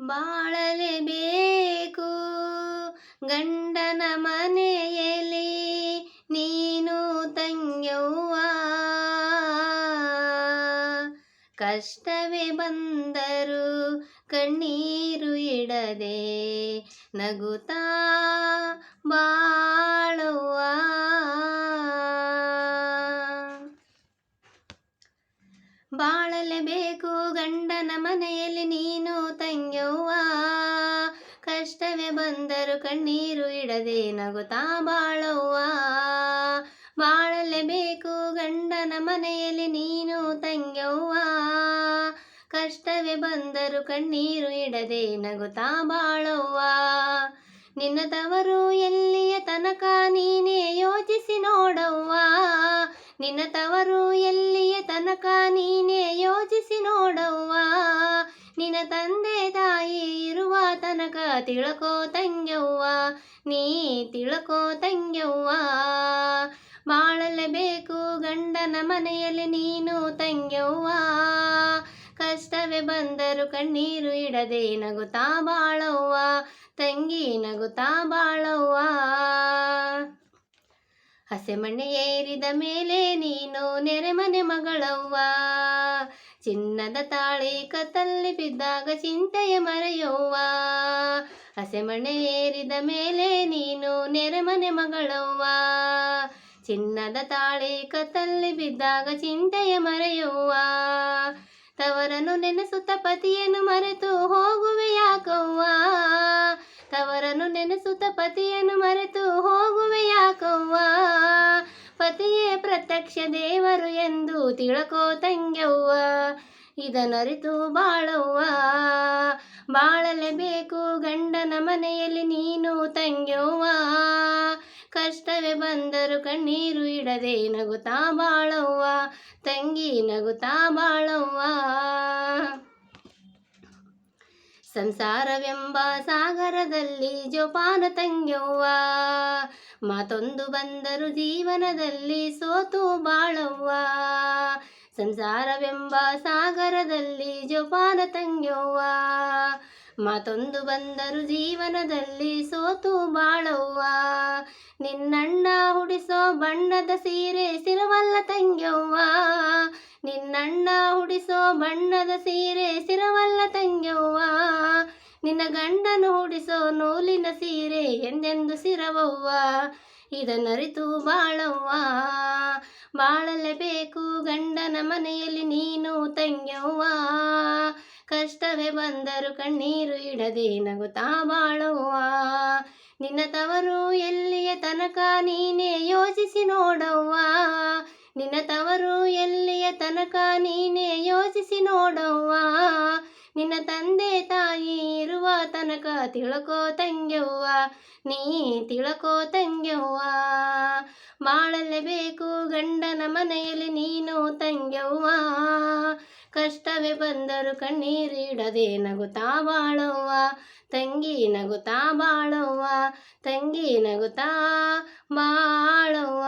ಬಾಳಲೇಬೇಕು. ಗಂಡನ ಮನೆಯಲ್ಲಿ ನೀನು ತಂಗ್ಯವ್ವ. ಕಷ್ಟವೇ ಬಂದರು ಕಣ್ಣೀರು ಇಡದೆ ನಗುತ್ತಾ ಬಾಳವ್ವ ಬಾಳಲೇಬೇಕು ಗಂಡನ ಮನೆಯಲ್ಲಿ ನೀನು ತಂಗ್ಯವ್ವ. ಕಷ್ಟವೇ ಬಂದರು ಕಣ್ಣೀರು ಇಡದೆ ನಗುತ್ತಾ ಬಾಳವ್ವ. ಬಾಳಲೇಬೇಕು ಗಂಡನ ಮನೆಯಲ್ಲಿ ನೀನು ತಂಗ್ಯವ್ವ. ಕಷ್ಟವೇ ಬಂದರು ಕಣ್ಣೀರು ಇಡದೆ ನಗುತ್ತಾ ಬಾಳವ್ವ. ನಿನ್ನ ತವರು ಎಲ್ಲಿಯ ತನಕ ನೀನೇ ಯೋಚಿಸಿ ನೋಡವ್ವ. ನಿನ್ನ ತವರು ಎಲ್ಲಿಯ ತನಕ ನೀನೇ ಯೋಚಿಸಿ ನೋಡವ್ವ. ನಿನ್ನ ತಂದೆ ತಾಯಿ ಇರುವ ತನಕ ತಿಳ್ಕೋ ತಂಗ್ಯವ್ವ. ನೀ ತಿಳ್ಕೋ ತಂಗ್ಯವ್ವ. ಬಾಳಲೇಬೇಕು ಗಂಡನ ಮನೆಯಲ್ಲಿ ನೀನು ತಂಗ್ಯವ್ವ. ಕಷ್ಟವೇ ಬಂದರು ಕಣ್ಣೀರು ಇಡದೆ ನಗುತ್ತಾ ಬಾಳವ್ವ. ತಂಗಿ ನಗುತ್ತಾ ಬಾಳವ್ವ. ಹಸೆಮಣೆ ಏರಿದ ಮೇಲೆ ನೀನು ನೆರೆಮನೆ ಮಗಳವ್ವ. ಚಿನ್ನದ ತಾಳಿ ಕತ್ತಲ್ಲಿ ಬಿದ್ದಾಗ ಚಿಂತೆಯ ಮರೆಯವ್ವ. ಹಸೆಮಣೆ ಏರಿದ ಮೇಲೆ ನೀನು ನೆರೆಮನೆ ಮಗಳವ್ವ. ಚಿನ್ನದ ತಾಳಿ ಕತ್ತಲ್ಲಿ ಬಿದ್ದಾಗ ಚಿಂತೆಯ ಮರೆಯವ್ವ. ತವರನು ನೆನೆಸುತ್ತ ಪತಿಯನ್ನು ಮರೆತು ಹೋಗುವೆ ಯಾಕವ್ವ? ತವರನು ನೆನೆಸುತ್ತ ಪತಿಯನ್ನು ಮರೆತು ದೇವರು ಎಂದು ತಿಳಕೋ ತಂಗ್ಯವ್ವ ಇದನರಿತು ಬಾಳವ್ವ. ಬಾಳಲೇಬೇಕು ಗಂಡನ ಮನೆಯಲ್ಲಿ ನೀನು ತಂಗ್ಯವ್ವ. ಕಷ್ಟವೇ ಬಂದರು ಕಣ್ಣೀರು ಇಡದೆ ನಗುತ್ತಾ ಬಾಳವ್ವ, ತಂಗಿ ನಗುತ್ತಾ ಬಾಳವ್ವ. ಸಂಸಾರವೆಂಬ ಸಾಗರದಲ್ಲಿ ಜೋಪಾನ ತಂಗ್ಯವ್ವ. ಮಾತೊಂದು ಬಂದರು ಜೀವನದಲ್ಲಿ ಸೋತು ಬಾಳವ್ವ. ಸಂಸಾರವೆಂಬ ಸಾಗರದಲ್ಲಿ ಜೋಪಾನ ತಂಗ್ಯವ್ವ. ಮಾತೊಂದು ಬಂದರು ಜೀವನದಲ್ಲಿ ಸೋತು ಬಾಳವ್ವ. ನಿನ್ನಣ್ಣ ಹುಡಿಸೋ ಬಣ್ಣದ ಸೀರೆ ಸಿರವಲ್ಲ ತಂಗ್ಯವ್ವ. ನಿನ್ನಣ್ಣ ಹುಡಿಸೋ ಬಣ್ಣದ ಸೀರೆ ಸಿರವಲ್ಲ ತಂಗ್ಯವ್ವ. ನಿನ್ನ ಗಂಡನು ಹುಡಿಸೋ ನೂಲಿನ ಸೀರೆ ಎಂದೆಂದು ಸಿರವವ್ವ. ಇದನ್ನರಿತು ಬಾಳವ್ವ. ಬಾಳಲೇಬೇಕು ಗಂಡನ ಮನೆಯಲ್ಲಿ ನೀನು ತಂಗ್ಯವ್ವ. ಕಷ್ಟವೇ ಬಂದರು ಕಣ್ಣೀರು ಇಡದೆ ನಗುತ್ತಾ ಬಾಳವ್ವ. ನಿನ್ನ ತವರು ಎಲ್ಲಿಯ ತನಕ ನೀನೇ ಯೋಚಿಸಿ ನೋಡವ್ವ. ನಿನ್ನ ತವರು ಎಲ್ಲಿಯ ತನಕ ನೀನೇ ಯೋಚಿಸಿ ನೋಡವ್ವ. ನಿನ್ನ ತಂದೆ ತಾಯಿ ಇರುವ ತನಕ ತಿಳ್ಕೋ ತಂಗ್ಯವ್ವ. ನೀ ತಿಳ್ಕೋ ತಂಗ್ಯವ್ವ. ಮಾಡಲೇಬೇಕು ಗಂಡನ ಮನೆಯಲ್ಲಿ ನೀನು ತಂಗ್ಯವ್ವ. ಕಷ್ಟವೇ ಬಂದರು ಕಣ್ಣೀರಿಡದೆ ನಗುತ್ತಾ ಬಾಳವ್ವ ತಂಗಿ ನಗುತ್ತಾ ಬಾಳವ್ವ ತಂಗಿ ನಗುತ್ತಾ ಬಾಳವ್ವ.